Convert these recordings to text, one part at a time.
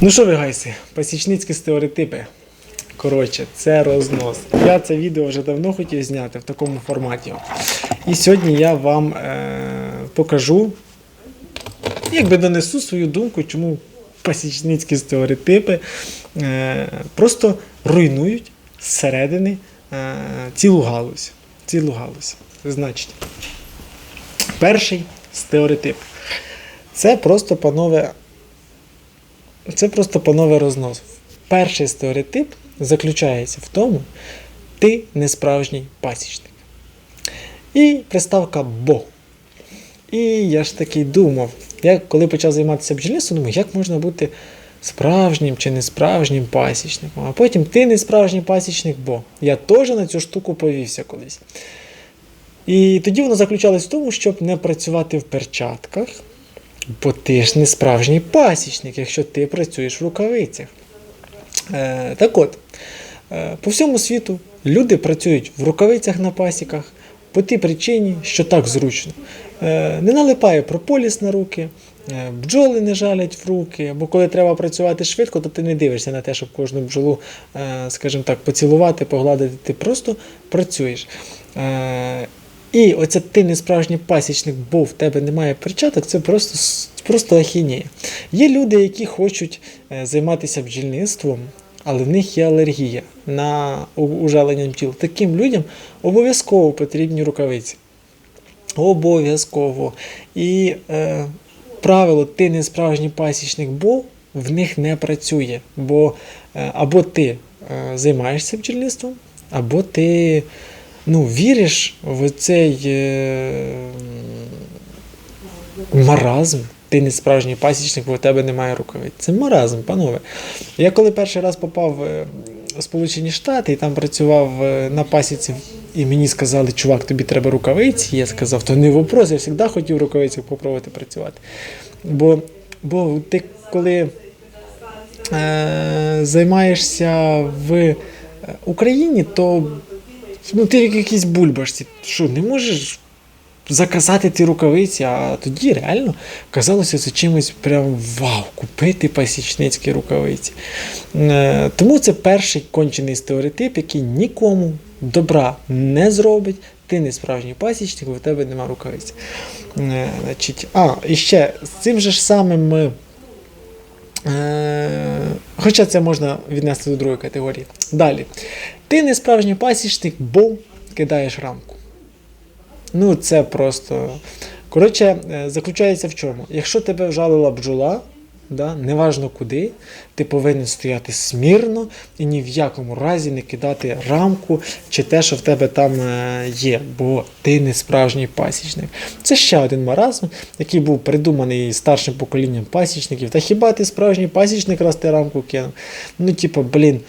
Ну що ви гайси, пасічницькі стереотипи. Коротше, це рознос. Я це відео вже давно хотів зняти в такому форматі. І сьогодні я вам е- покажу, якби донесу свою думку, чому пасічницькі стереотипи е- просто руйнують зсередини е- цілу галузь. Цілу галузь. Значить, перший стереотип. Це просто, панове, це просто панове рознос. Перший стереотип заключається в тому, ти не справжній пасічник. І приставка бо. І я ж таки думав, я коли почав займатися бджільництвом, думаю, як можна бути справжнім чи несправжнім пасічником. А потім ти не справжній пасічник, бо я теж на цю штуку повівся колись. І тоді воно заключалось в тому, щоб не працювати в перчатках, бо ти ж не справжній пасічник, якщо ти працюєш в рукавицях. Е, так от, е, по всьому світу люди працюють в рукавицях на пасіках по тій причині, що так зручно. Е, не налипає прополіс на руки, е, бджоли не жалять в руки, бо коли треба працювати швидко, то ти не дивишся на те, щоб кожну бджолу, е, скажімо так, поцілувати, погладити, ти просто працюєш. Е, і оце ти не справжній пасічник, бо в тебе немає перчаток, це просто, просто ахінея. Є люди, які хочуть е, займатися бджільництвом, але в них є алергія на ужалення бджіл. Таким людям обов'язково потрібні рукавиці. Обов'язково. І е, правило ти не справжній пасічник, бо в них не працює. Бо е, або ти е, займаєшся бджільництвом, або ти ну, віриш в цей е, маразм. Ти не справжній пасічник, бо в тебе немає рукавиць. Це маразм, панове. Я коли перший раз попав е, в Сполучені Штати і там працював е, на пасіці, і мені сказали, чувак, тобі треба рукавиці. Я сказав, то не вопрос, я завжди хотів рукавицях попробувати працювати. Бо, бо ти коли е, займаєшся в Україні, то ну, ти як якийсь бульбашці. Що, не можеш заказати ті рукавиці, а тоді реально казалося це чимось прям вау, купити пасічницькі рукавиці. Е, тому це перший кончений стереотип, який нікому добра не зробить. Ти не справжній пасічник, бо в тебе нема рукавиць. Е, значить, а, і ще з цим же ж самим. Е, Хоча це можна віднести до другої категорії. Далі. Ти не справжній пасічник, бо кидаєш рамку. Ну, це просто. Коротше, е, заключається в чому? Якщо тебе вжалила бджола, да, неважно куди, ти повинен стояти смірно і ні в якому разі не кидати рамку чи те, що в тебе там е, є, бо ти не справжній пасічник. Це ще один маразм, який був придуманий старшим поколінням пасічників. Та хіба ти справжній пасічник, раз ти рамку кинув? Ну, типу, блін.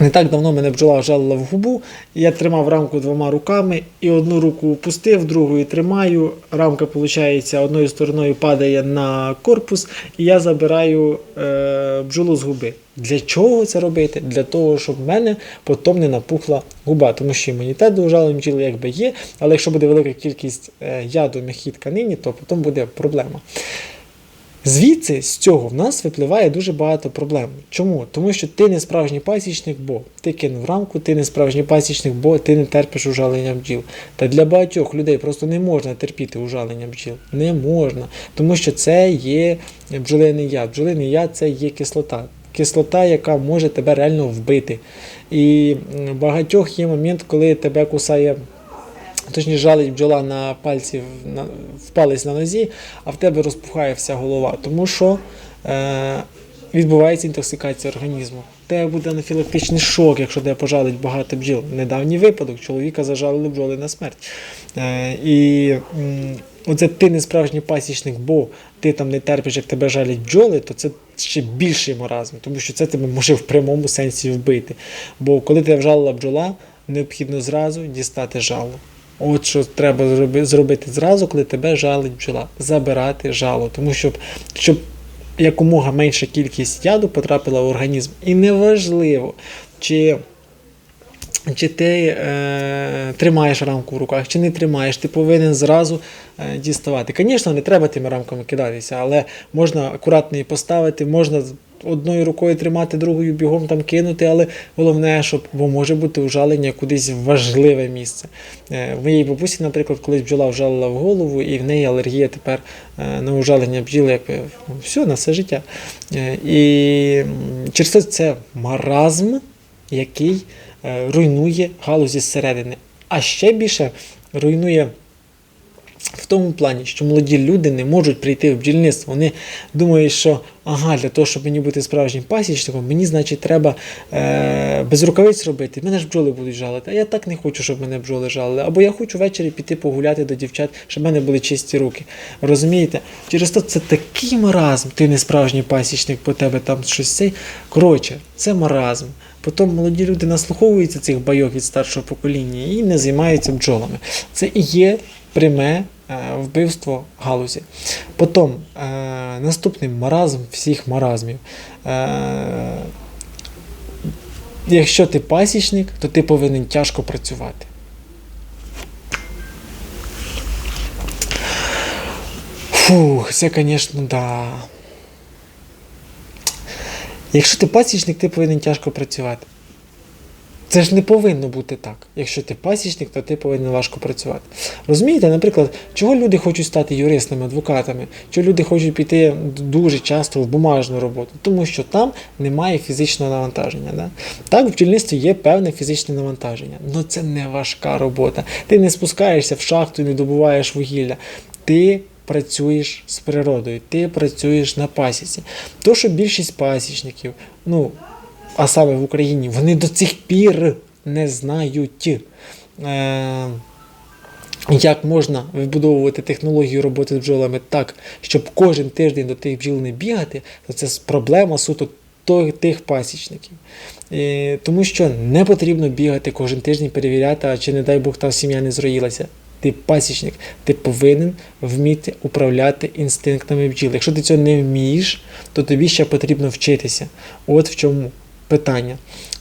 Не так давно мене бджола вжалила в губу, я тримав рамку двома руками і одну руку опустив, другою тримаю. Рамка, виходить, одною стороною падає на корпус, і я забираю е, бджолу з губи. Для чого це робити? Для того, щоб в мене потім не напухла губа, тому що імунітет до ужалення бджіл якби є, але якщо буде велика кількість е, яду м'якій тканині, то потім буде проблема. Звідси з цього в нас випливає дуже багато проблем. Чому? Тому що ти не справжній пасічник, бо ти кинув рамку, ти не справжній пасічник, бо ти не терпиш ужалення бджіл. Та для багатьох людей просто не можна терпіти ужалення бджіл. Не можна. Тому що це є бджолиний яд. Бджолиний яд це є кислота. Кислота, яка може тебе реально вбити. І багатьох є момент, коли тебе кусає точніше жалить бджола на пальці на, в палець на нозі, а в тебе розпухає вся голова. Тому що е, відбувається інтоксикація організму. Тебе буде анафілактичний шок, якщо тебе пожалить багато бджіл. Недавній випадок чоловіка зажалили бджоли на смерть. Е, і м, оце ти не справжній пасічник, бо ти там не терпиш, як тебе жалять бджоли, то це ще більший маразм, тому що це тебе може в прямому сенсі вбити. Бо коли тебе вжалила бджола, необхідно зразу дістати жало. От що треба зробити зразу, коли тебе жалить бджола. Забирати жало. Тому що щоб якомога менша кількість яду потрапила в організм. І неважливо, чи чи ти е, тримаєш рамку в руках, чи не тримаєш, ти повинен зразу е, діставати. Звісно, не треба тими рамками кидатися, але можна акуратно її поставити, можна одною рукою тримати, другою бігом там кинути, але головне, щоб бо може бути ужалення кудись в важливе місце. Е, в моїй бабусі, наприклад, колись бджола вжалила в голову, і в неї алергія тепер е, на ужалення бджіл, як е, все, на все життя. І через це це маразм, який руйнує галузі зсередини. А ще більше руйнує в тому плані, що молоді люди не можуть прийти в бджільництво. Вони думають, що ага, для того, щоб мені бути справжнім пасічником, мені, значить, треба е, без рукавиць робити. Мене ж бджоли будуть жалити. А я так не хочу, щоб мене бджоли жалили. Або я хочу ввечері піти погуляти до дівчат, щоб в мене були чисті руки. Розумієте? Через то це такий маразм. Ти не справжній пасічник, по тебе там щось цей. Коротше, це маразм. Потім молоді люди наслуховуються цих байок від старшого покоління і не займаються бджолами. Це і є пряме вбивство галузі. Потім е, наступний маразм всіх маразмів. Е, якщо ти пасічник, то ти повинен тяжко працювати. Фух, це, звісно, да. Якщо ти пасічник, ти повинен тяжко працювати. Це ж не повинно бути так. Якщо ти пасічник, то ти повинен важко працювати. Розумієте, наприклад, чого люди хочуть стати юристами, адвокатами, чого люди хочуть піти дуже часто в бумажну роботу, тому що там немає фізичного навантаження. Да? Так, в бджільництві є певне фізичне навантаження, але це не важка робота. Ти не спускаєшся в шахту і не добуваєш вугілля. Ти працюєш з природою, ти працюєш на пасіці. То, що більшість пасічників, ну, а саме в Україні, вони до цих пір не знають, е, як можна вибудовувати технологію роботи з бджолами так, щоб кожен тиждень до тих бджіл не бігати, то це проблема суто тих пасічників. Е, тому що не потрібно бігати кожен тиждень, перевіряти, а чи, не дай Бог, та сім'я не зроїлася. Ти пасічник, ти повинен вміти управляти інстинктами бджіл. Якщо ти цього не вмієш, то тобі ще потрібно вчитися. От в чому питання.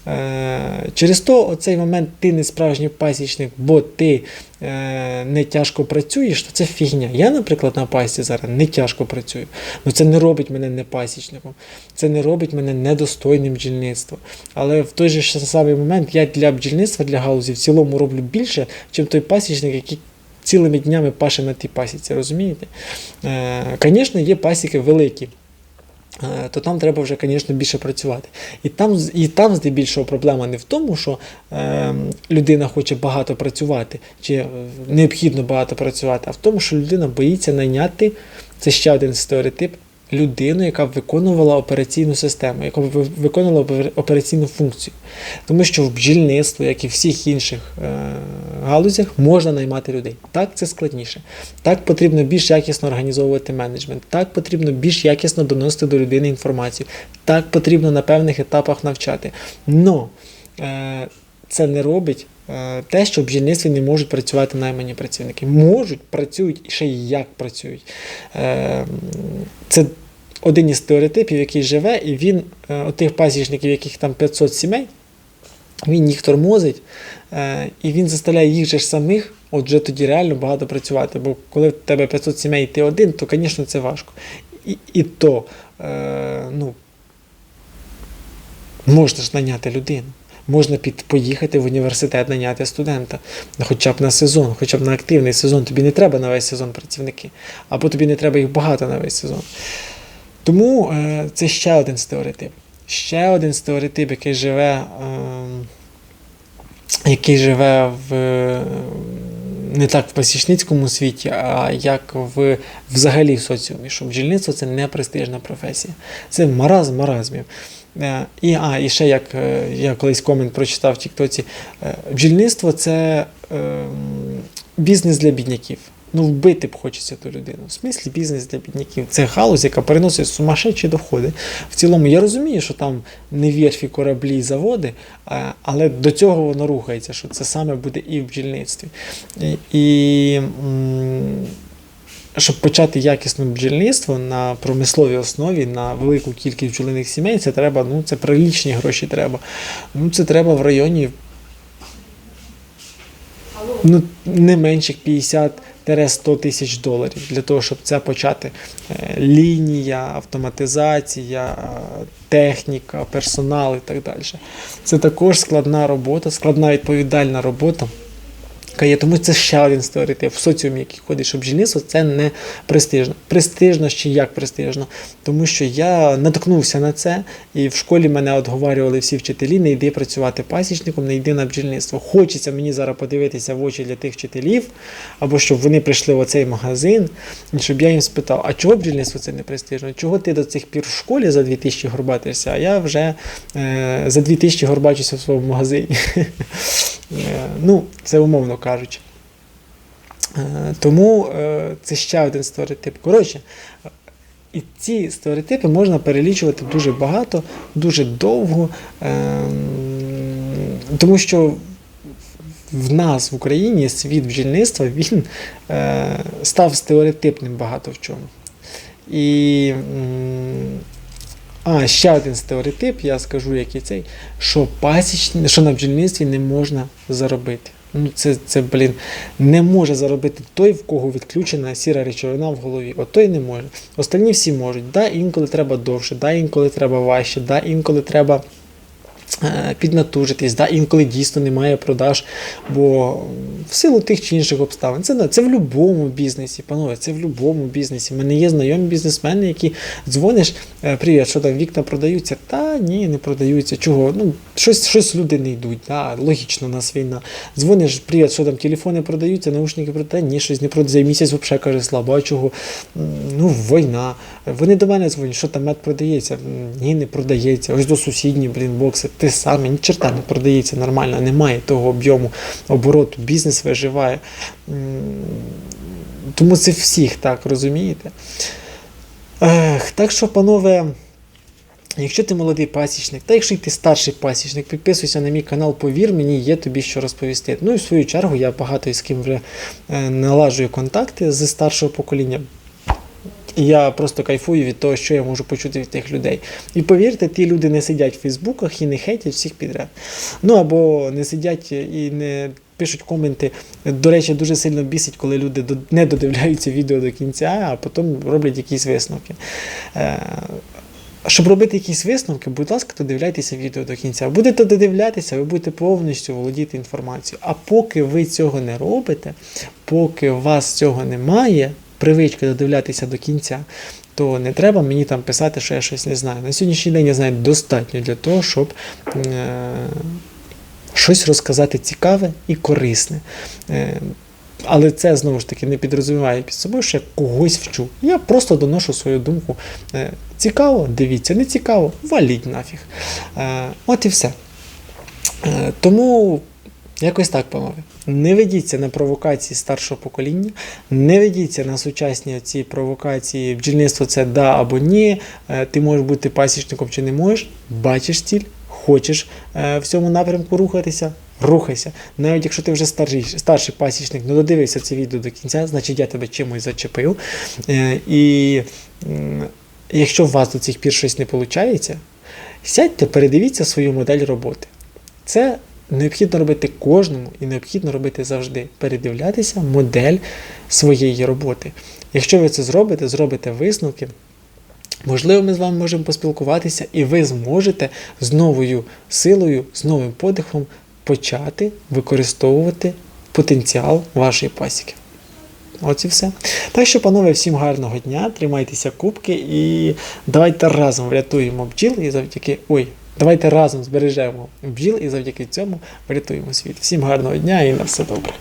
Е, через то оцей момент ти не справжній пасічник, бо ти е, не тяжко працюєш, то це фігня. Я, наприклад, на пасіці зараз не тяжко працюю. Ну це не робить мене не пасічником, це не робить мене недостойним бджільництва. Але в той же самий момент я для бджільництва, для галузі в цілому роблю більше, ніж той пасічник, який цілими днями паше на тій пасіці, розумієте? Звісно, є пасіки великі. Е, то там треба вже, звісно, більше працювати. І там, і там здебільшого проблема не в тому, що е, людина хоче багато працювати, чи е, необхідно багато працювати, а в тому, що людина боїться найняти, це ще один стереотип, людину, яка б виконувала операційну систему, яка б ви- виконувала опер- операційну функцію. Тому що в бджільництві, як і в всіх інших е, галузях, можна наймати людей. Так, це складніше. Так потрібно більш якісно організовувати менеджмент, так потрібно більш якісно доносити до людини інформацію, так потрібно на певних етапах навчати. Но е, це не робить те, що в бджільництві не можуть працювати наймані працівники. Можуть, працюють і ще й як працюють. Е, це один із стереотипів, який живе, і він, е, отих пасічників, яких там 500 сімей, він їх тормозить, е, і він заставляє їх же ж самих от вже тоді реально багато працювати. Бо коли в тебе 500 сімей і ти один, то, звісно, це важко. І, і то, е, ну, можна ж наняти людину. Можна під, поїхати в університет наняти студента, хоча б на сезон, хоча б на активний сезон. Тобі не треба на весь сезон працівники, або тобі не треба їх багато на весь сезон. Тому е, це ще один стереотип. Ще один стереотип, який живе, е, який живе в, не так в пасічницькому світі, а як в, взагалі в соціумі, що бджільництво це не престижна професія. Це маразм маразмів. Е, І, а, і ще як е, я колись комент прочитав в Тіктоці, е, бджільництво це бізнес для бідняків. Ну, вбити б хочеться ту людину. В смислі бізнес для бідняків. Це галузь, яка переносить сумасшедші доходи. В цілому, я розумію, що там не верфі, кораблі, заводи, але до цього воно рухається, що це саме буде і в бджільництві. І, і щоб почати якісне бджільництво на промисловій основі, на велику кількість бджолиних сімей, це треба, ну це прилічні гроші треба. Ну, це треба в районі ну, не менше 50-100 тисяч доларів для того, щоб це почати. Е, Лінія, автоматизація, техніка, персонал і так далі. Це також складна робота, складна відповідальна робота. Є. Тому це ще один стереотип в соціумі, який ходить, що бджільництво це не престижно. Престижно ще як престижно. Тому що я наткнувся на це, і в школі мене отговарювали всі вчителі: не йди працювати пасічником, не йди на бджільництво. Хочеться мені зараз подивитися в очі для тих вчителів, або щоб вони прийшли в оцей магазин, і щоб я їм спитав, а чого бджільництво це не престижно? Чого ти до цих пір в школі за 2000 горбатишся, а я вже е, за 2000 горбачуся в своєму магазині. Е, Ну, це умовно кажучи. Е, Тому е, це ще один стереотип. Коротше, і ці стереотипи можна перелічувати дуже багато, дуже довго, ем, тому що в нас в Україні світ бджільництва він е, став стереотипним багато в чому. І а, ще один стереотип, я скажу, який цей, що пасічні, що на бджільництві не можна заробити. Ну, це, це, блін, не може заробити той, в кого відключена сіра речовина в голові. От той не може. Останні всі можуть. Да, інколи треба довше, да, інколи треба важче, да, інколи треба піднатужитись, да, інколи дійсно немає продаж, бо в силу тих чи інших обставин. Це, це в будь-якому бізнесі, панове, це в будь-якому бізнесі. У мене є знайомі бізнесмени, які дзвониш, е, привіт, що там вікна продаються? Та ні, не продаються. Чого? Ну, щось, щось люди не йдуть. Да? Логічно, у нас війна. Дзвониш, привіт, що там телефони продаються, наушники продаються, ні, щось не продаються. Місяць взагалі каже слабо, а чого? Ну, війна. Вони до мене дзвонять, що там мед продається? Ні, не продається. Ось до сусідні, блін, бокси. Те саме, ні черта не продається нормально, немає того об'єму обороту. Бізнес виживає. Тому це всіх так, розумієте? Ех, так що, панове. Якщо ти молодий пасічник, та якщо ти старший пасічник, підписуйся на мій канал, повір мені, є тобі що розповісти. Ну і в свою чергу я багато з ким вже е, налажую контакти з старшого покоління. І я просто кайфую від того, що я можу почути від тих людей. І повірте, ті люди не сидять в Фейсбуках і не хейтять всіх підряд. Ну або не сидять і не пишуть коменти. До речі, дуже сильно бісить, коли люди не додивляються відео до кінця, а потім роблять якісь висновки. Е, щоб робити якісь висновки, будь ласка, додивляйтеся відео до кінця. Будете додивлятися, ви будете повністю володіти інформацією. А поки ви цього не робите, поки у вас цього немає, привички додивлятися до кінця, то не треба мені там писати, що я щось не знаю. На сьогоднішній день я знаю достатньо для того, щоб е- щось розказати цікаве і корисне. Е- але це знову ж таки не підрозуміває під собою, що я когось вчу. Я просто доношу свою думку. Е, Цікаво, дивіться, не цікаво, валіть нафіг. От і все. Тому якось так, панове. Не ведіться на провокації старшого покоління, не ведіться на сучасні ці провокації, бджільництво це да або ні. е, Ти можеш бути пасічником чи не можеш. Бачиш ціль, хочеш е, в цьому напрямку рухатися. Рухайся. Навіть якщо ти вже старший, старший пасічник, не додивився це відео до кінця, значить я тебе чимось зачепив. Е, І якщо у вас до цих пір щось не виходить, сядьте, передивіться свою модель роботи. Це необхідно робити кожному і необхідно робити завжди. Передивлятися модель своєї роботи. Якщо ви це зробите, зробите висновки. Можливо, ми з вами можемо поспілкуватися, і ви зможете з новою силою, з новим подихом почати використовувати потенціал вашої пасіки. Ось і все. Так що, панове, всім гарного дня, тримайтеся кубки і давайте разом врятуємо бджіл і завдяки. Ой, давайте разом збережемо бджіл і завдяки цьому врятуємо світ. Всім гарного дня і на все добре.